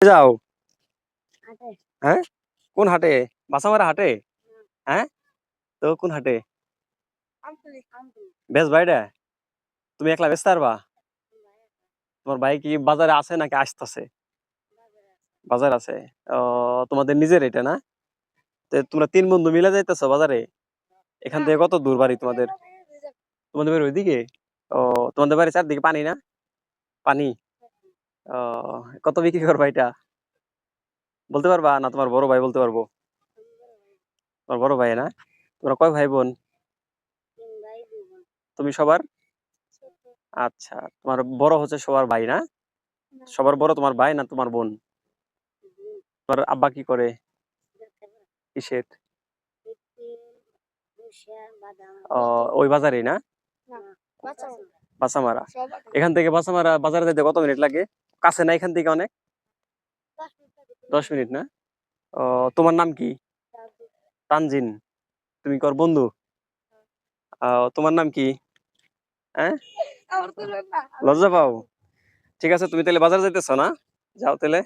যাও। হ্যাঁ? কোন হাটে? বাসামারা হাটে? হ্যাঁ? তো কোন হাটে? বেশ বাইরে তুমি একলা ব্যস্ত পারবা তোমার ভাই কি বাজারে আছে নাকি আসতেছে? বাজার আছে। ও তোমাদের নিজের এটা না? তো তোমরা তিন বন্ধু মিলে যাইতেছো বাজারে? এখান থেকে কত দূর বাড়ি তোমাদের? তোমাদের বাড়ি ওইদিকে? ও তোমাদের বাড়ি চারদিকে পানি না? পানি? ও কত বিক্রি করবা এটা? বলতে পারবা? না তোমার বড় ভাই বলতে পারব? তোমার বড় ভাই না? তোমরা কয় ভাই বোন? তুমি সবার? আচ্ছা তোমার বড় হচ্ছে সবার ভাই না? সবার বড় তোমার ভাই না তোমার বোন? তোমার আব্বা কি করে? কিসের? ওই বাজারে না? বাসামারা এখান থেকে বাসামারা বাজারে যেতে কত মিনিট লাগে? কাছে না এখান থেকে অনেক? দশ মিনিট না? ও তোমার নাম কি? তানজিন। তুমি কর বন্ধু? আহ, তোমার নাম কি? হ্যাঁ? লজ্জা পাও? ঠিক আছে তুমি তাহলে বাজার যাইতেছ না? যাও তাহলে।